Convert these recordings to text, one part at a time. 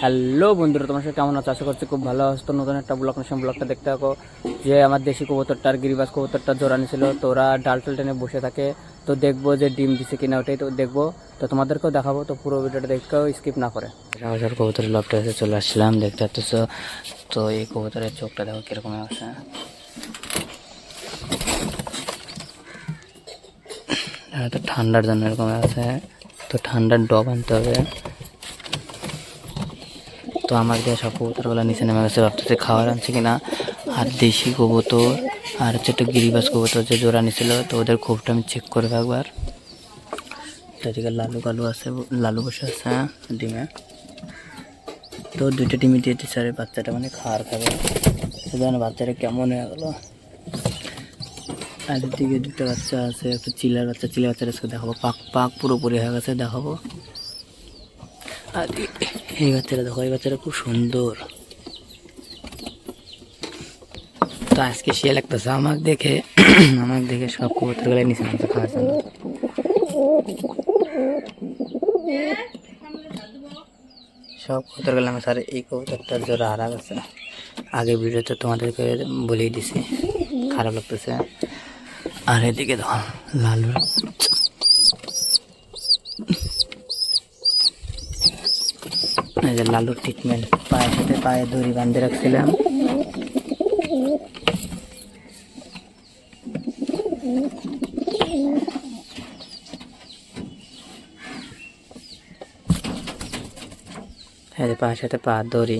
Hello বন্ধুরা, তোমার সাথে কেমন আছো? আশা করছি খুব ভালো আসতো নতুন একটা ব্লগ নেশন ব্লগটা দেখতে থাকো, যে আমার দেশি কবুতরটা আর গিরিবাস কবুতরটা জোড়ানি ছিল তো ওরা ডাল টাল টেনে বসে থাকে। তো দেখব যে ডিম দিছে কিনা ওটাই তো দেখব। তো তোমাদেরকেও দেখাবো, তো পুরো ভিডিওটা দেখতেও স্কিপ না করে। সরাসরি কবুতরের লবটা এসে চলে আসছিলাম দেখতে পাচ্ছ? তো এই কবুতরের চোখটা দেখো কীরকম আছে। তো ঠান্ডার জন্য এরকম আছে। তো ঠান্ডার ডব আনতে হবে। তো আমার দিয়ে সব কবুতরগুলো নিচে নেমে গেছে ভাবতেছে খাওয়ার আনছে কিনা। আর দেশি কবুতর আর হচ্ছে একটা গিরিবাস কবুতর যে জোড়া নিছিল তো ওদের খুবটা আমি চেক করে একবার। এদিকে লালু কালু আছে লালু বসে আছে হ্যাঁ, ডিমে। তো দুইটা ডিমই দিয়ে দিচ্ছে আর বাচ্চাটা মানে খাওয়ার খাবে। সেজন্য বাচ্চাটা কেমন হয়ে গেলো। আর এদিকে দুটো বাচ্চা আছে একটা চিলার বাচ্চা চিলার বাচ্চাটা দেখাবো। পাক পাক পুরোপুরি হয়ে গেছে দেখাবো। আর এই বাচ্চাটা দেখো এই বাচ্চাটা খুব সুন্দর। তো আজকে সে লাগতেছে আমাকে দেখে আমাকে দেখে সব কবুতরগুলো নিচে নামতে খাওয়ার সব কবুতরগুলো আমি স্যার এই কবুতরটা জোড়া হারা গেছে। আগে ভিডিওতে তোমাদেরকে বলেই দিছি, খারাপ লাগতেছে। আর এদিকে দেখো লালু এই যে লালুর ট্রিটমেন্ট পায়ের সাথে পায়ে দড়ি বাঁধে রাখছিলাম। এই যে পায়ের সাথে পা, দড়ি।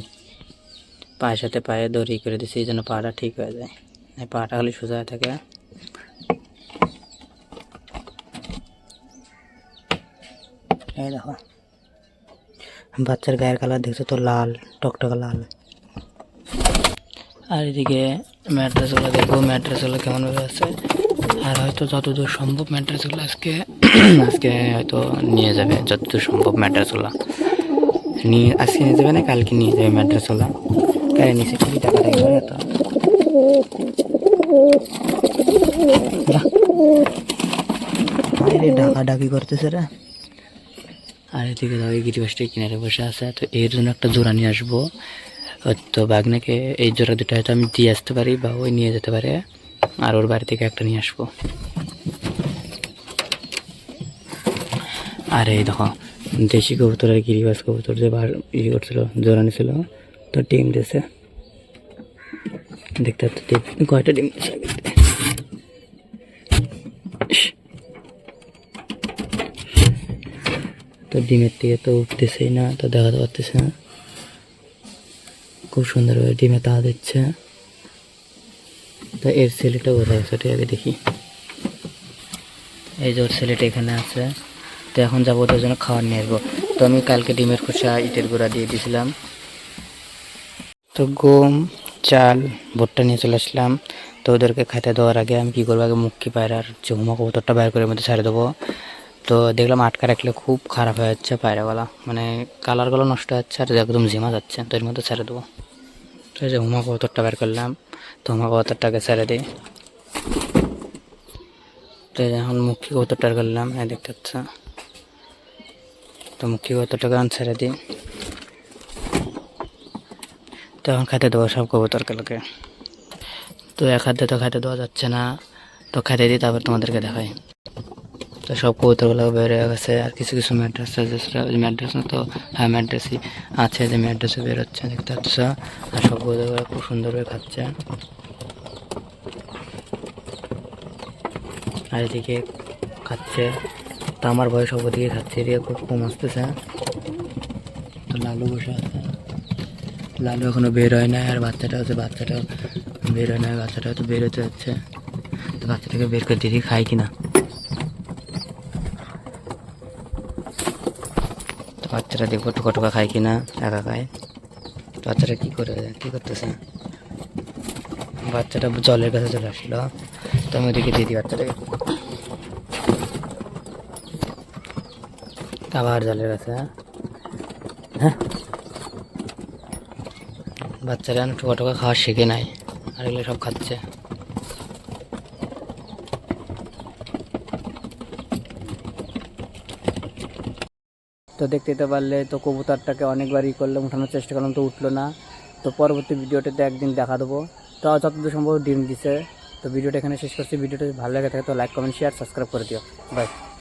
পায়ের সাথে পায়ে দড়ি করে দিছি এই জন্য পাটা ঠিক হয়ে যায়। পাটা খালি সোজা থাকে। এই দেখো। বাচ্চার গায়ের কালার দেখছ তো লাল, টকটকা লাল। আর এদিকে ম্যাট্রেসগুলো দেখব ম্যাট্রেসগুলো কেমনভাবে আছে। আর হয়তো যতদূর সম্ভব ম্যাট্রেসগুলো আজকে আজকে হয়তো নিয়ে যাবে, যতদূর সম্ভব ম্যাট্রেসগুলো নিয়ে, আজকে নিয়ে যাবে না, কালকে নিয়ে যাবে ম্যাট্রেসগুলো কারে নিচে খুবই টাকা করে তো ডাকা ডাকি করতেছে রে। আর এদিকে দাও এই গিরিবাসটাই কিনারে বসে আছে, তো এর জন্য একটা জোড়া নিয়ে আসব। তো বাগনাকে এই জোড়া দুটো হয়তো আমি দিয়ে আসতে পারি বা ওই নিয়ে যেতে পারে, আর ওর বাড়ি থেকে একটা নিয়ে আসব। আর এই দেখো, দেশি কবুতর আর গিরিবাস কবুতর যে বার ইয়ে করছিল, জোড়া নিয়েছিল তো ডিম দিয়েছে। দেখতে কয়টা ডিম দিয়েছে আগে থেকে। ইস। তো ডিমের থেকে তো উঠতেছেই না, তো দেখাতে পারতেছে না। খুব সুন্দরভাবে ডিমে তা দিচ্ছে। তো এর ছেলেটা কোথায় আছে ওটা আগে দেখি। এই যে ওর ছেলেটা এখানে আছে। তো এখন যাব ওদের জন্য খাবার নিয়ে আসব। তো আমি কালকে ডিমের খোসা, ইটের গুঁড়া দিয়ে দিয়েছিলাম। তো গম, চাল, ভুট্টা নিয়ে চলে আসলাম। তো ওদেরকে খেতে দেওয়ার আগে আমি কী করব? আগে মুখি পায়রার যে হুমা কবুতরটা বাইর করে মধ্যে ছাড়ে দেবো। তো দেখলাম আটকা রাখলে খুব খারাপ হয়ে যাচ্ছে পায়রাগুলা মানে কালারগুলো নষ্ট যাচ্ছে আর একদম ঝিমা যাচ্ছে, তো এর মধ্যে ছেড়ে দেবো। তো এই যে হুমা কবুতরটা বের করলাম, তো হুমা কবুতরটাকে ছেড়ে দিই। তো এখন মুখী কবুতরটা করলাম হ্যাঁ দেখতে পাচ্ছ। তো মুখী কবুতরটাকে এখন ছেড়ে দিই। তো এখন খেতে দেবো সব কবুতরগুলোকে তো এক হাতে তো খেতে দেওয়া যাচ্ছে না, তো খেতে দিই, তারপর তোমাদেরকে দেখাই। তো সব কবুতরগুলো বের হয়ে গেছে। আর কিছু কিছু ম্যাড্রেস আছে ম্যাড্রেস না তো হ্যাঁ ম্যাড্রেসই আছে, যে ম্যাড্রেসও বের হচ্ছে, দেখতে পাচ্ছ? আর সব কবুতরগুলো খুব সুন্দরভাবে খাচ্ছে। আর এদিকে খাচ্ছে। তো আমার বয়স সব ওদিকে খাচ্ছে, এদিকে খুব কম আসতেছে। তো লালু বসে আছে। লালু এখনও বের হয় না আর বাচ্চাটা হচ্ছে বাচ্চাটা বের হয় না বাচ্চাটা হয়তো বের হতে যাচ্ছে। তো বাচ্চাটাকে বের করে দিদি খাই কিনা? তো বাচ্চাটা দেখব টোকা টোকা খায় কিনা, একা খায়। তো বাচ্চাটা কী করে, কী করতেছে? বাচ্চাটা জলের কাছে চলে আসলো তো আমি ওদিকে দিয়ে দিই বাচ্চাটাকে। আবার জলের কাছে। হ্যাঁ? বাচ্চারা টোকা টোকা খাওয়া শিখে নাই। আর এগুলো সব খাচ্ছে। তো দেখতে তো পারলে তো কবুতরটাকে অনেকবারই করলাম উঠানোর চেষ্টা করলাম, তো উঠল না। তো পরবর্তী ভিডিওটাতে একদিন দেখা দেবো। তো যতদূর সম্ভব ডিম দিছে। তো ভিডিওটা এখানে শেষ করছি। ভিডিওটা ভালো লাগে থাকে তো লাইক কমেন্ট শেয়ার সাবস্ক্রাইব করে দিও। বাই